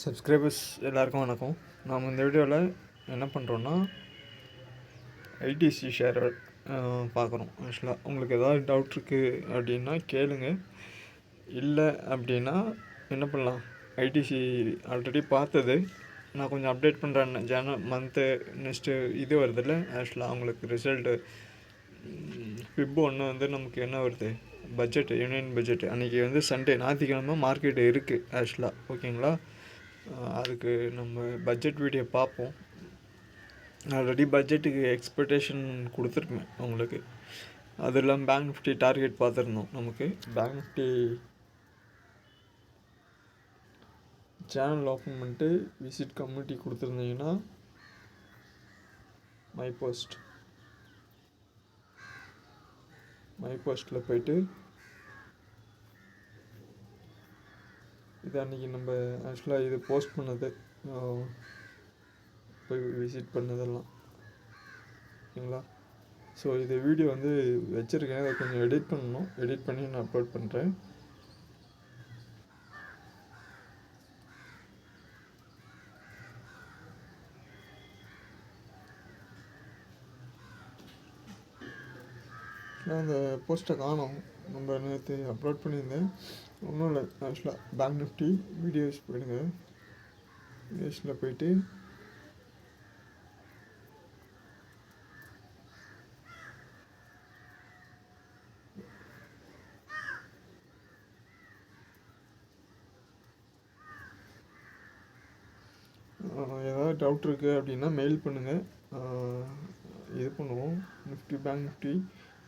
Subscribers எல்லாருக்கும் வணக்கம். நாம் இந்த வீடியோவில் என்ன பண்ணுறோன்னா ஐடிசி ஷேர் பார்க்குறோம் ஆக்சுவலாக உங்களுக்கு ஏதாவது டவுட் இருக்குது அப்படின்னா கேளுங்க. இல்லை அப்படின்னா என்ன பண்ணலாம்? ஐடிசி ஆல்ரெடி பார்த்தது. நான் கொஞ்சம் அப்டேட் பண்ணுறேன் ஜன மந்த்து நெக்ஸ்ட்டு இது வருதில்ல. ஆக்சுவலாக அவங்களுக்கு ரிசல்ட்டு ஃபிப் ஒன்று வந்து நமக்கு என்ன வருது? பட்ஜெட் யூனியன் பட்ஜெட் அன்றைக்கி வந்து சண்டே ஞாயிற்றுக்கிழமை மார்க்கெட்டு இருக்குது ஆக்சுவலாக ஓகேங்களா அதுக்கு நம்ம பட்ஜெட் வீடியோ பார்ப்போம். ஆல்ரெடி பட்ஜெட்டுக்கு எக்ஸ்பெக்டேஷன் கொடுத்துருக்கேன் அவங்களுக்கு அது இல்லாமல் பேங்க் நிஃப்டி டார்கெட் பார்த்துருந்தோம் நமக்கு. பேங்க் நிஃப்டி சேனல் ஓப்பன் பண்ணிட்டு விசிட் கம்யூனிட்டி கொடுத்துருந்தீங்கன்னா மை போஸ்ட் மை போஸ்ட்டில் போயிட்டு இது அன்றைக்கி நம்ம ஆக்சுவலாக இது போஸ்ட் பண்ணது போய் விசிட் பண்ணதெல்லாம். ஓகேங்களா ஸோ இது வீடியோ வந்து வச்சுருக்கேன். அதை கொஞ்சம் எடிட் பண்ணணும். எடிட் பண்ணி நான் அப்லோட் பண்ணுறேன் நான் அந்த போஸ்ட்டை காணோம். நம்ம நேற்று அப்லோட் பண்ணியிருந்தேன். ஒன்றும் இல்லை ஆக்சுவலாக பேங்க் நிஃப்டி வீடியோஸ் போயிடுங்க. வீடியோஸில் போயிட்டு. ஏதாவது டவுட் இருக்குது அப்படின்னா மெயில் பண்ணுங்கள் இது பண்ணுவோம். நிஃப்டி பேங்க் நிஃப்டி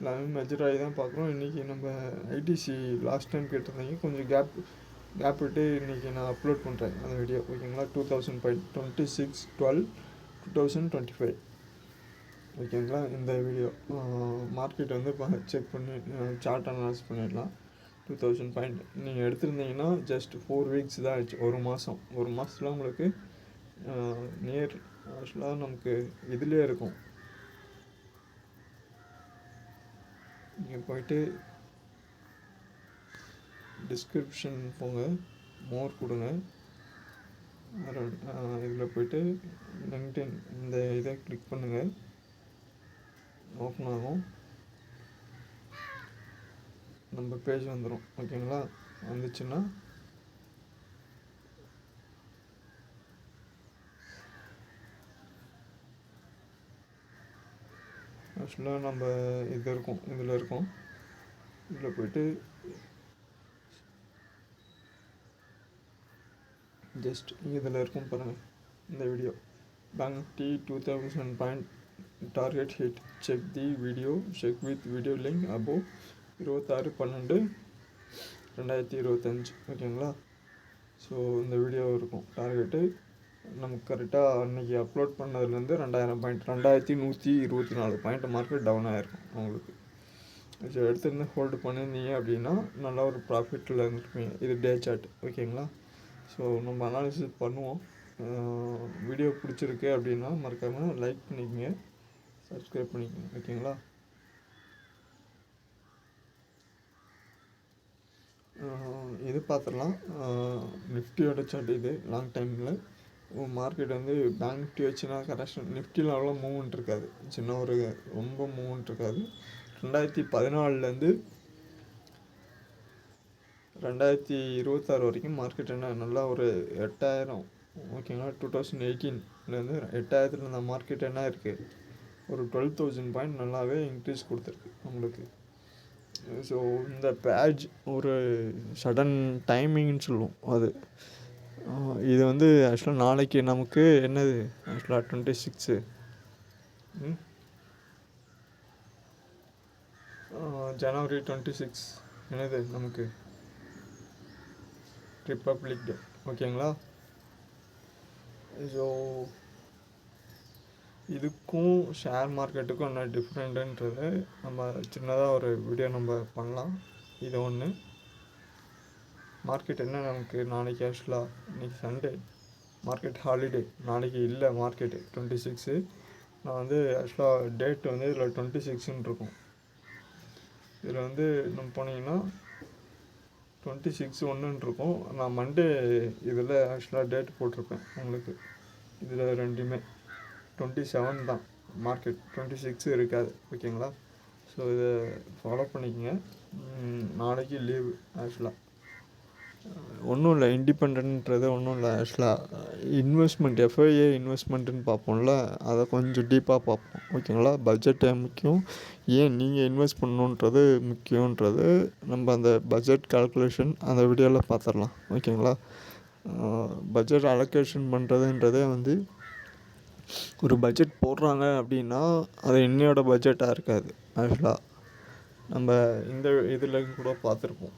எல்லாமே மெஜர் ஆகி தான் பார்க்குறோம் இன்றைக்கி நம்ம ஐடிசி லாஸ்ட் டைம் கேட்டிருந்தீங்க. கொஞ்சம் கேப் கேப் விட்டு இன்றைக்கி நான் அப்லோட் பண்ணுறேன் அந்த வீடியோ ஓகேங்களா two thousand five twenty six twelve two thousand twenty five ஓகேங்களா இந்த வீடியோ மார்க்கெட் வந்து செக் பண்ணி சார்ட் அனலைஸ் பண்ணிடலாம். டூ தௌசண்ட் பாயிண்ட் நீங்கள் எடுத்திருந்தீங்கன்னா ஜஸ்ட் ஃபோர் வீக்ஸ் தான் ஆச்சு. ஒரு மாதம் ஒரு மாதத்துல உங்களுக்கு நியர் ஆக்சுவலாக நமக்கு இதுலேயே இருக்கும். நீங்கள் போயிட்டு டிஸ்கிரிப்ஷன் போங்க. மோர் கொடுங்க. இதில் போயிட்டு லிங்க்டின் இந்த இதை கிளிக் பண்ணுங்கள் ஓப்பன் ஆகும். நம்ம பேஜ் வந்துடும் ஓகேங்களா வந்துச்சுன்னா ஆக்சுவலாக நம்ம இது இருக்கும்? இதில் இருக்கும். இதில் போயிட்டு ஜஸ்ட் இதில் இருக்கும் பாருங்கள் இந்த video bank D two thousand point target hit check the video check with video link above இருபத்தாறு பன்னெண்டு ரெண்டாயிரத்தி இருபத்தஞ்சி. ஓகேங்களா ஸோ இந்த வீடியோ இருக்கும். டார்கெட்டு நமக்கு கரெக்டாக அன்றைக்கி அப்லோட் பண்ணதுலேருந்து ரெண்டாயிரம் பாயிண்ட் ரெண்டாயிரத்தி நூற்றி இருபத்தி நாலு பாயிண்ட் மார்க்கெட் டவுன் ஆகிருக்கும் உங்களுக்கு. ஸோ எடுத்துருந்து ஹோல்டு பண்ணியிருந்தீங்க அப்படின்னா நல்ல ஒரு ப்ராஃபிட்டில் இருந்துருப்பீங்க. இது டே சார்ட் ஓகேங்களா ஸோ நம்ம அனாலிசிஸ் பண்ணுவோம். வீடியோ பிடிச்சிருக்கு அப்படின்னா மறக்காமல் லைக் பண்ணிக்கோங்க. சப்ஸ்கிரைப் பண்ணிக்கோங்க ஓகேங்களா இது பார்த்துடலாம். நிஃப்டியோட சார்ட் இது லாங் டைமில் மார்க்கெட் வந்து பேங்க் நிஃப்டி வச்சுன்னா கரெக்ஷன் நிஃப்டியில் அவ்வளோ மூவ்மெண்ட் இருக்காது சின்ன ஒரு ரொம்ப மூவ்மெண்ட் இருக்காது ரெண்டாயிரத்தி பதினாலுலேருந்து ரெண்டாயிரத்தி இருபத்தாறு வரைக்கும் மார்க்கெட் என்ன நல்லா ஒரு எட்டாயிரம் ஓகேங்களா டூ தௌசண்ட் எயிட்டீன்லேருந்து எட்டாயிரத்தில் இருந்த மார்க்கெட் என்ன இருக்குது ஒரு டுவெல் தௌசண்ட் பாயிண்ட் நல்லாவே இன்க்ரீஸ் கொடுத்துருக்கு நம்மளுக்கு. ஸோ இந்த பேட்ச் ஒரு சடன் டைமிங்னு சொல்லுவோம் அது. இது வந்து ஆக்சுவலாக நாளைக்கு நமக்கு என்னது? ஆக்சுவலாக twenty six January twenty six என்னது நமக்கு? ரிப்பப்ளிக் டே ஓகேங்களா? ஸோ இதுக்கும் ஷேர் மார்க்கெட்டுக்கும் என்ன டிஃப்ரெண்ட்டுன்றது நம்ம சின்னதாக ஒரு வீடியோ நம்ம பண்ணலாம். இது ஒன்று மார்க்கெட் என்ன நமக்கு? நாளைக்கு ஆக்சுவலாக இன்றைக்கி சண்டே மார்க்கெட் ஹாலிடே நாளைக்கு இல்லை மார்க்கெட்டு டுவெண்ட்டி சிக்ஸு நான் வந்து ஆக்சுவலாக டேட் வந்து இதில் டுவெண்ட்டி சிக்ஸுன்னு இருக்கும். இதில் வந்து நம்ம போனீங்கன்னா டுவெண்ட்டி சிக்ஸ் ஒன்றுன்னு இருக்கும். நான் மண்டே இதில் ஆக்சுவலாக டேட் போட்டிருப்பேன் உங்களுக்கு. இதில் ரெண்டுமே. டுவெண்ட்டி செவன் தான் மார்க்கெட் டுவெண்ட்டி சிக்ஸ் இருக்காது ஓகேங்களா ஸோ இதை ஃபாலோ பண்ணிக்கோங்க. நாளைக்கு லீவு ஆக்சுவலாக ஒன்றும் இல்லை இண்டிபெண்ட்ன்றது ஒன்றும் இல்லை ஆக்சுவலாக இன்வெஸ்ட்மெண்ட் எஃப்ஐஏ இன்வெஸ்ட்மெண்ட்டுன்னு பார்ப்போம்ல அதை கொஞ்சம் டீப்பாக பார்ப்போம். ஓகேங்களா பட்ஜெட் முக்கியம்? ஏன் நீங்கள் இன்வெஸ்ட் பண்ணணுன்றது முக்கியன்றது நம்ம அந்த பட்ஜெட் கால்குலேஷன் அந்த வீடியோவில் பார்த்துடலாம். ஓகேங்களா பட்ஜெட் அலோகேஷன் பண்ணுறதுன்றதே வந்து ஒரு பட்ஜெட் போடுறாங்க அப்படின்னா அது என்னையோட பட்ஜெட்டாக இருக்காது ஆக்சுவலாக நம்ம இந்த இதில் கூட பார்த்துருப்போம்.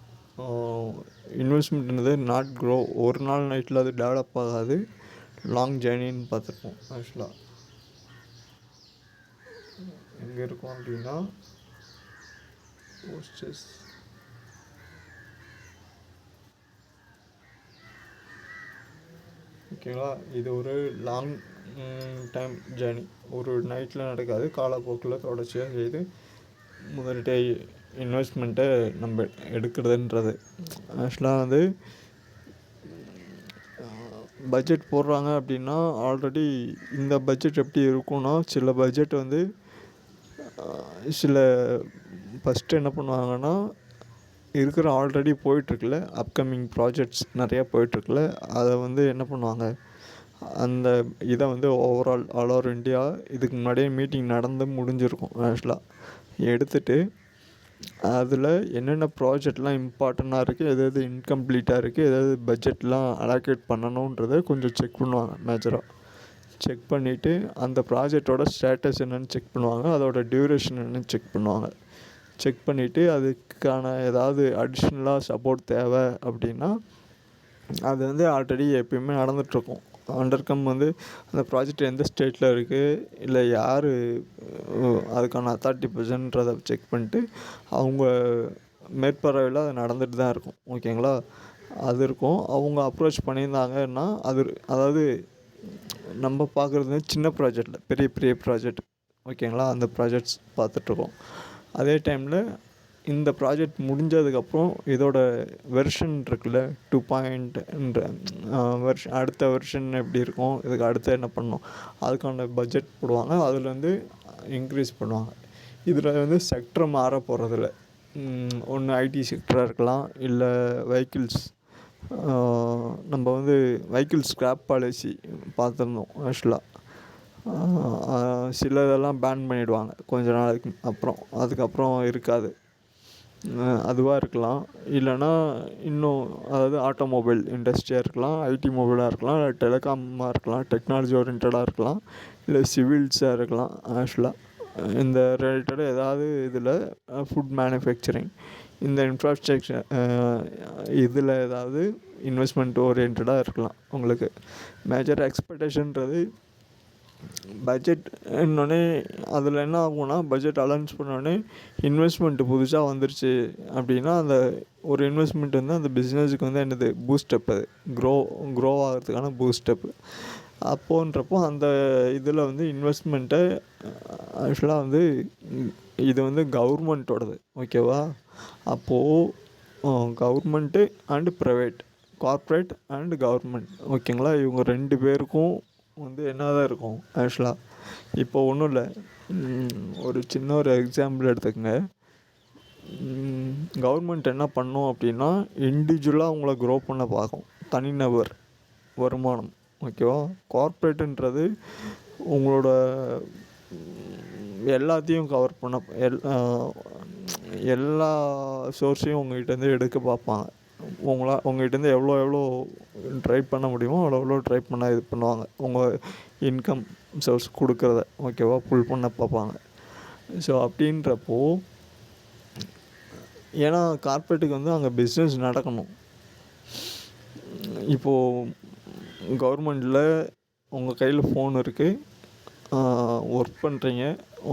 இன்வெஸ்ட்மெண்ட்ன்றது நாட் க்ரோ ஒரு நாள் நைட்டில் அது டெவலப் ஆகாது. லாங் ஜேர்னின்னு பார்த்துருப்போம் ஆக்சுவலாக எங்கே இருக்கோம் அப்படின்னா போஸ்டர்ஸ் ஓகேங்களா இது ஒரு லாங் டைம் ஜேர்னி ஒரு நைட்டில் நடக்காது. காலப்போக்கில் தொடர்ச்சியாக செய்து முதலிட்டே இன்வெஸ்ட்மெண்ட்டை நம்ம எடுக்கிறதுன்றது. ஆக்சுவலாக வந்து பட்ஜெட் போடுறாங்க அப்படின்னா ஆல்ரெடி இந்த பட்ஜெட் எப்படி இருக்கும்னா சில பட்ஜெட் வந்து சில ஃபஸ்ட்டு என்ன பண்ணுவாங்கன்னா இருக்கிற ஆல்ரெடி போயிட்டுருக்குல அப்கமிங் ப்ராஜெக்ட்ஸ் நிறையா போயிட்டுருக்குல அதை வந்து என்ன பண்ணுவாங்க அந்த இதை வந்து ஓவரால் ஆல் ஓவர் இந்தியா இதுக்கு முன்னாடியே மீட்டிங் நடந்து முடிஞ்சிருக்கும் ஆக்சுவலாக எடுத்துகிட்டு அதில் என்னென்ன ப்ராஜெக்ட்லாம் இம்பார்ட்டண்ட்டாக இருக்குது எது எது இன்கம்ப்ளீட்டாக இருக்குது எதாவது பட்ஜெட்லாம் அலோகேட் பண்ணணுன்றதை கொஞ்சம் செக் பண்ணுவாங்க மேஜராக செக் பண்ணிவிட்டு அந்த ப்ராஜெக்டோட ஸ்டேட்டஸ் என்னென்னு செக் பண்ணுவாங்க அதோட டியூரேஷன் என்னென்னு செக் பண்ணுவாங்க. செக் பண்ணிவிட்டு அதுக்கான ஏதாவது அடிஷ்னலாக சப்போர்ட் தேவை அப்படின்னா அது வந்து ஆல்ரெடி எப்பயுமே நடந்துகிட்ருக்கும் அண்டர்கம் வந்து அந்த ப்ராஜெக்ட் எந்த ஸ்டேட்டில் இருக்குது இல்லை யார் அதுக்கான அத்தாரிட்டி பர்சன்றதை செக் பண்ணிட்டு அவங்க மேற்பார்வையில் அது நடந்துட்டு தான் இருக்கும். ஓகேங்களா அது இருக்கும். அவங்க அப்ரோச் பண்ணியிருந்தாங்கன்னா அது அதாவது நம்ம பார்க்குறது சின்ன ப்ராஜெக்டில் பெரிய பெரிய ப்ராஜெக்ட் ஓகேங்களா அந்த ப்ராஜெக்ட்ஸ் பார்த்துட்ருக்கோம் அதே டைமில் இந்த ப்ராஜெக்ட் முடிஞ்சதுக்கப்புறம் இதோட வெர்ஷன் இருக்குல்ல டூ பாயிண்ட்ன்ற வெர்ஷன் அடுத்த வெர்ஷன் எப்படி இருக்கும் இதுக்கு அடுத்து என்ன பண்ணணும் அதுக்கான பட்ஜெட் போடுவாங்க. அதில் வந்து இன்க்ரீஸ் பண்ணுவாங்க. இதில் வந்து செக்டர் மாற போகிறதில்ல ஒன்று ஐடி செக்டராக இருக்கலாம் இல்லை வெஹிக்கிள்ஸ் நம்ம வந்து வெஹிக்கிள் ஸ்க்ராப் பாலிசி பார்த்துருந்தோம் ஆக்சுவலாக சில இதெல்லாம் பேன் பண்ணிவிடுவாங்க கொஞ்ச நாளைக்கு அப்புறம். அதுக்கப்புறம் இருக்காது. அதுவாக இருக்கலாம். இல்லைன்னா இன்னும் அதாவது ஆட்டோமொபைல் இண்டஸ்ட்ரியாக இருக்கலாம் ஐடி மொபைலாக இருக்கலாம் இல்லை டெலிகாமாக இருக்கலாம் டெக்னாலஜி ஓரியன்டாக இருக்கலாம் இல்லை சிவில்ஸாக இருக்கலாம் ஆக்சுவலாக இந்த ரிலேட்டடாக ஏதாவது இதில் ஃபுட் மேனுஃபேக்சரிங் இந்த இன்ஃப்ராஸ்ட்ரக்சர் இதில் ஏதாவது இன்வெஸ்ட்மெண்ட் ஓரியன்டாக இருக்கலாம் உங்களுக்கு. மேஜர் எக்ஸ்பெக்டேஷன்றது பட்ஜெட் இன்னொன்னே அதில் என்ன ஆகும்னா பட்ஜெட் அலௌன்ஸ் பண்ணோடனே இன்வெஸ்ட்மெண்ட்டு புதுசாக வந்துருச்சு அப்படின்னா அந்த ஒரு இன்வெஸ்ட்மெண்ட் வந்து அந்த பிஸ்னஸுக்கு வந்து என்னது பூஸ்டப் அது. க்ரோ க்ரோ ஆகிறதுக்கான பூஸ்டப்பு அப்போன்றப்போ அந்த இதில் வந்து இன்வெஸ்ட்மெண்ட்டை ஆக்சுவலாக வந்து இது வந்து கவர்மெண்ட்டோடது ஓகேவா அப்போது government and private corporate and government ஓகேங்களா இவங்க ரெண்டு பேருக்கும் வந்து என்ன தான் இருக்கும் ஆக்சுவலாக இப்போ ஒன்றும் இல்லை. ஒரு சின்ன ஒரு எக்ஸாம்பிள் எடுத்துக்கங்க. கவர்மெண்ட் என்ன பண்ணும் அப்படின்னா இண்டிவிஜுவலாக அவங்கள க்ரோ பண்ண பார்க்கும். தனிநபர் வருமானம் ஓகேவா கார்ப்ரேட்டுன்றது உங்களோட எல்லாத்தையும் கவர் பண்ண எல் எல்லா சோர்ஸையும் உங்கள்கிட்டேருந்து எடுக்க பார்ப்பாங்க. உங்களா உங்கள்கிட்டேருந்து எவ்வளோ எவ்வளோ ட்ரை பண்ண முடியுமோ அவ்வளோ எவ்வளோ ட்ரை பண்ண இது பண்ணுவாங்க. உங்கள் இன்கம் சோர்ஸ் கொடுக்குறத ஓகேவா புல் பண்ண பார்ப்பாங்க. ஸோ அப்படின்றப்போ ஏன்னா கார்ப்பரேட்டுக்கு வந்து அங்கே பிஸ்னஸ் நடக்கணும். இப்போது கவர்மெண்டில் உங்கள் கையில் ஃபோன் இருக்குது ஒர்க் பண்ணுறீங்க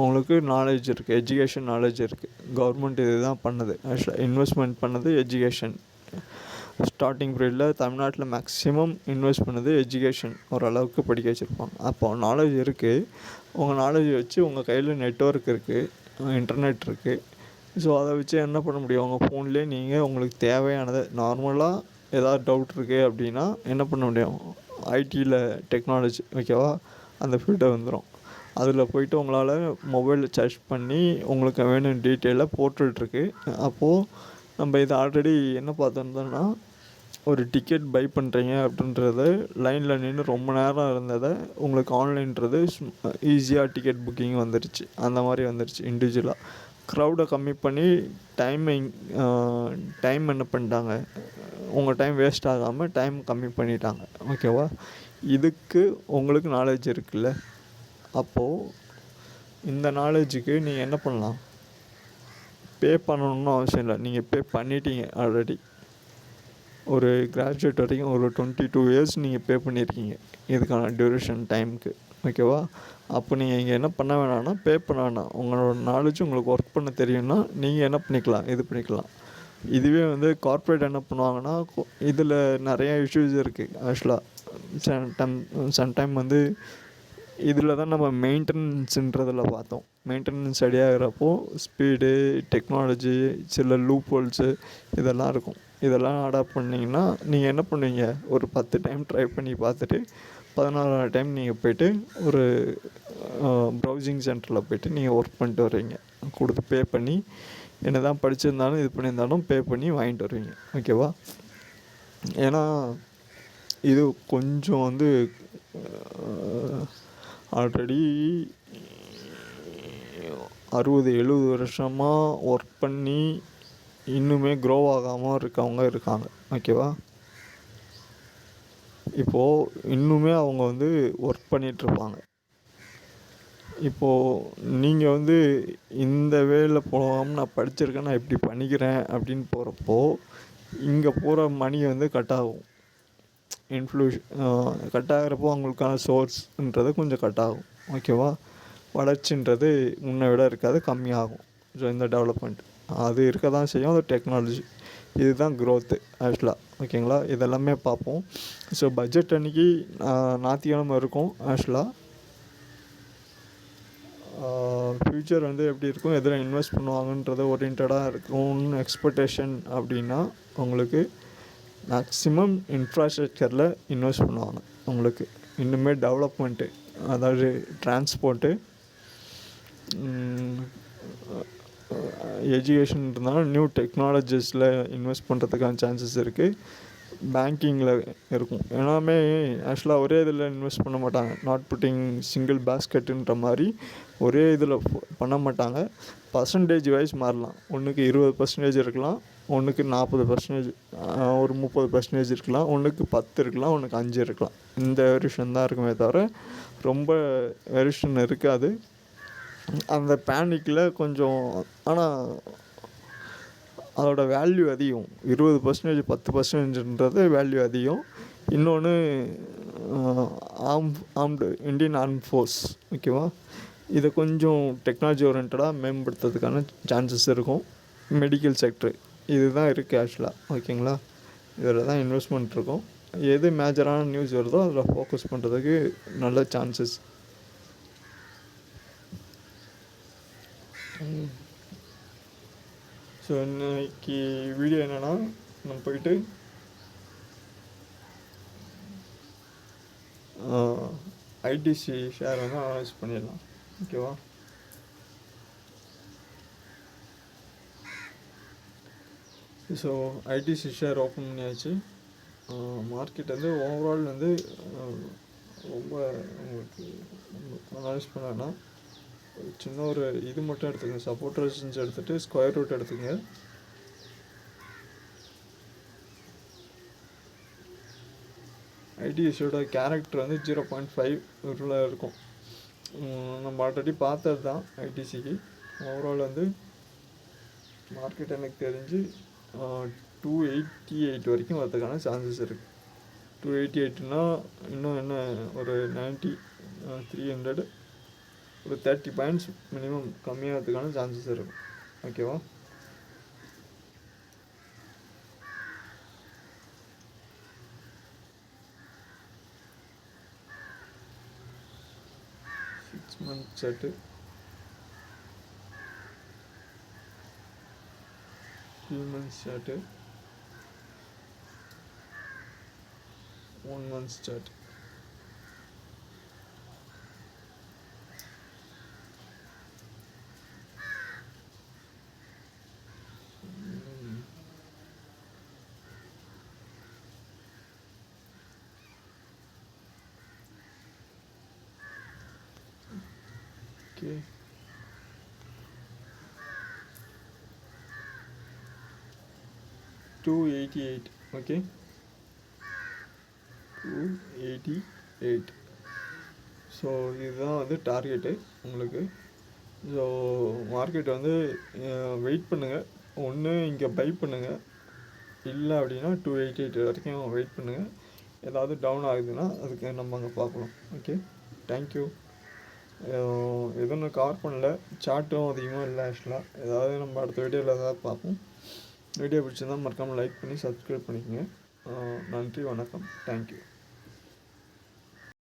உங்களுக்கு நாலேஜ் இருக்குது எஜுகேஷன் நாலேஜ் இருக்குது கவர்மெண்ட் இது தான் பண்ணுது. ஆக்சுவலாக இன்வெஸ்ட்மெண்ட் பண்ணது எஜுகேஷன் ஸ்டார்டிங் பீரியடில் தமிழ்நாட்டில் மேக்ஸிமம் இன்வெஸ்ட் பண்ணது எஜுகேஷன் ஓரளவுக்கு படிக்க வச்சுருப்பாங்க. அப்போ நாலேஜ் இருக்குது உங்கள் நாலேஜ் வச்சு உங்கள் கையில் நெட்ஒர்க் இருக்குது இன்டர்நெட் இருக்குது ஸோ அதை வச்சு என்ன பண்ண முடியும்? உங்கள் ஃபோன்லேயே நீங்கள் உங்களுக்கு தேவையானதை நார்மலாக ஏதாவது டவுட் இருக்குது அப்படின்னா என்ன பண்ண முடியும்? ஐடியில் டெக்னாலஜி ஓகேவா அந்த ஃபீல்டு வந்துடும் அதில் போயிட்டு உங்களால் மொபைலில் சர்ச் பண்ணி உங்களுக்கு வேணும் டீட்டெயிலாக போர்ட்டல் அப்போது நம்ம இதை ஆல்ரெடி என்ன பார்த்துருந்தோம்னா ஒரு டிக்கெட் பை பண்ணுறீங்க அப்படின்றது லைனில் நின்று ரொம்ப நேரம் இருந்ததை உங்களுக்கு ஆன்லைன்றது ஈஸியாக டிக்கெட் புக்கிங் வந்துருச்சு. அந்த மாதிரி வந்துருச்சு இண்டிவிஜுவலாக க்ரௌடை கம்மி பண்ணி டைமிங் டைம் என்ன பண்ணிட்டாங்க? உங்கள் டைம் வேஸ்ட் ஆகாமல் டைம் கம்மி பண்ணிட்டாங்க. ஓகேவா இதுக்கு உங்களுக்கு நாலேஜ் இருக்குல்ல? அப்போது இந்த நாலேஜுக்கு நீங்கள் என்ன பண்ணலாம்? பே பண்ணணும்னு அவசியம் இல்லை. நீங்கள் பே பண்ணிட்டீங்க ஆல்ரெடி ஒரு கிராஜுவேட் வரைக்கும் ஒரு டுவெண்ட்டி டூ இயர்ஸ் நீங்கள் பே பண்ணியிருக்கீங்க இதுக்கான டியூரேஷன் டைமுக்கு ஓகேவா அப்போ நீங்கள் இங்கே என்ன பண்ண வேணாம்னா பே பண்ண வேணாம் உங்களோட நாலேஜ் உங்களுக்கு ஒர்க் பண்ண தெரியும்னா நீங்கள் என்ன பண்ணிக்கலாம்? இது பண்ணிக்கலாம். இதுவே வந்து கார்ப்பரேட் என்ன பண்ணுவாங்கன்னா இதில் நிறையா இஷ்யூஸ் இருக்குது ஆக்சுவலாக சம் சம்டைம் வந்து இதில் தான் நம்ம மெயின்டெனன்ஸுன்றதில் பார்த்தோம். மெயின்டெனன்ஸ் அடியாகிறப்போ ஸ்பீடு டெக்னாலஜி சில லூப் ஹோல்ஸு இதெல்லாம் இருக்கும். இதெல்லாம் அடாப்ட் பண்ணிங்கன்னா நீங்கள் என்ன பண்ணுவீங்க? ஒரு பத்து டைம் ட்ரை பண்ணி பார்த்துட்டு பதினாறாவது டைம் நீங்கள் போய்ட்டு ஒரு ப்ரௌசிங் சென்டரில் போய்ட்டு நீங்கள் ஒர்க் பண்ணிட்டு வருவீங்க. கொடுத்து பே பண்ணி என்ன தான் படிச்சிருந்தாலும் இது பண்ணியிருந்தாலும் பே பண்ணி வாங்கிட்டு வருவீங்க. ஓகேவா ஏன்னா இது கொஞ்சம் வந்து ஆல்ரெடி அறுபது எழுபது வருஷமாக ஒர்க் பண்ணி இன்னுமே க்ரோ ஆகாமல் இருக்கவங்க இருக்காங்க. ஓகேவா இப்போது இன்னுமே அவங்க வந்து ஒர்க் பண்ணிகிட்ருப்பாங்க இப்போது நீங்கள் வந்து இந்த வேல போகாமல் நான் படிச்சிருக்கேன் நான் இப்படி பண்ணிக்கிறேன் அப்படின்னு போகிறப்போ இங்கே போகிற மணி வந்து கட் ஆகும். இன்ஃப்ளூஷ் கட் ஆகிறப்போ அவங்களுக்கான சோர்ஸ்ன்றது கொஞ்சம் கட் ஆகும். ஓகேவா வளர்ச்சின்றது முன்னை விட இருக்காது கம்மியாகும். ஸோ இந்த டெவலப்மெண்ட் அது இருக்க தான் செய்யும். அது டெக்னாலஜி இதுதான் க்ரோத்து ஆக்சுவலாக ஓகேங்களா இதெல்லாமே பார்ப்போம். ஸோ பட்ஜெட் அன்றைக்கி ஞாத்திக்கிழமை இருக்கும் ஆக்சுவலாக ஃப்யூச்சர் வந்து எப்படி இருக்கும்? எதில் இன்வெஸ்ட் பண்ணுவாங்கன்றது ஓரியன்டாக இருக்கும்னு எக்ஸ்பெக்டேஷன் அப்படின்னா உங்களுக்கு மேக்ஸிமம் இன்ஃப்ராஸ்ட்ரக்சரில் இன்வெஸ்ட் பண்ணுவாங்க. உங்களுக்கு இன்னுமே டெவலப்மெண்ட்டு அதாவது டிரான்ஸ்போர்ட்டு எஜுகேஷன் இருந்தாலும் நியூ டெக்னாலஜிஸில் இன்வெஸ்ட் பண்ணுறதுக்கான சான்சஸ் இருக்குது பேங்கிங்கில் இருக்கும். எல்லாமே ஆக்சுவலாக ஒரே இதில் இன்வெஸ்ட் பண்ண மாட்டாங்க. நாட் புட்டிங் சிங்கிள் பேஸ்கெட்டுன்ற மாதிரி ஒரே இதில் பண்ண மாட்டாங்க. பர்சன்டேஜ் வைஸ் மாறலாம். ஒன்றுக்கு இருபது பர்சன்டேஜ் இருக்கலாம். ஒன்றுக்கு நாற்பது பர்சன்டேஜ் ஒரு முப்பது பர்சன்டேஜ் இருக்கலாம். ஒன்றுக்கு பத்து இருக்கலாம். ஒன்றுக்கு அஞ்சு இருக்கலாம். இந்த வெரிஷன் தான் இருக்குமே தவிர ரொம்ப வெரிஷன் இருக்காது. அந்த பேனிக்கில் கொஞ்சம் ஆனால் அதோட வேல்யூ அதிகம். இருபது பர்சன்டேஜ் பத்து பர்சன்டேஜ்ன்றது வேல்யூ அதிகம். இன்னொன்று ஆம் ஆர்ம்டு இண்டியன் ஆர்ம் ஃபோர்ஸ் ஓகேவா இதை கொஞ்சம் டெக்னாலஜி ஓரியன்டாக மேம்படுத்துறதுக்கான சான்சஸ் இருக்கும். மெடிக்கல் செக்டரு இதுதான் இருக்குது ஆக்சுவலாக ஓகேங்களா இதில் தான் இன்வெஸ்ட்மெண்ட் இருக்கும். எது மேஜரான நியூஸ் வருதோ அதில் ஃபோக்கஸ் பண்ணுறதுக்கு நல்ல சான்சஸ் ஸோ இன்னைக்கு வீடியோ என்னென்னா நம்ம போயிட்டு ஐடிசி ஷேர் வந்து அனலைஸ் பண்ணிடலாம். ஓகேவா ஸோ ஐடிசி ஷேர் ஓப்பன் பண்ணியாச்சு. மார்க்கெட் வந்து ஓவரால் வந்து ரொம்ப உங்களுக்கு அனலைஸ் பண்ணனா சின்ன ஒரு இது மட்டும் எடுத்துக்கங்க. சப்போர்ட் ரெசிஸ்டன்ஸ் எடுத்துகிட்டு ஸ்கொயர் ரூட் எடுத்துக்கங்க ஐடிஎஸோட கேரக்டர் வந்து ஜீரோ பாயிண்ட் ஃபைவ் உள்ள இருக்கும். நம்ம ஆல்ரெடி பார்த்தது தான் ஐடிசிக்கு ஓவரால் வந்து மார்க்கெட் எனக்கு தெரிஞ்சு டூ எயிட்டி எயிட் வரைக்கும் வரதுக்கான சான்சஸ் இருக்குது டூ எயிட்டி எயிட்னா இன்னும் என்ன ஒரு நைன்ட்டி த்ரீ ஹண்ட்ரடு ஒரு தேர்ட்டி பாயிண்ட்ஸ் மினிமம் கம்மியாகிறதுக்கான சான்சஸ் இருக்கும். ஓகேவா six month set three months chart one months chart Okay. Two eighty eight. Okay. Two eighty eight. So இதுதான் வந்து டார்கெட்டு உங்களுக்கு ஸோ மார்க்கெட் வந்து வெயிட் பண்ணுங்கள் ஒன்று இங்கே பை பண்ணுங்கள் இல்லை அப்படின்னா டூ எயிட்டி எயிட் வரைக்கும் வெயிட் பண்ணுங்கள் ஏதாவது டவுன் ஆகுதுன்னா அதுக்கு நம்ம அங்கே பார்க்கலாம் ஓகே தேங்க்யூ எதுவும் கவர் பண்ணல. சார்ட்டும் அதிகமாக இல்லை ஆக்சுவலாக ஏதாவது நம்ம அடுத்த வீடியோவில் ஏதாவது பார்ப்போம். வீடியோ பிடிச்சிருந்தால் மறக்காமல் லைக் பண்ணி சப்ஸ்கிரைப் பண்ணிக்கோங்க. நன்றி வணக்கம். தேங்க்யூ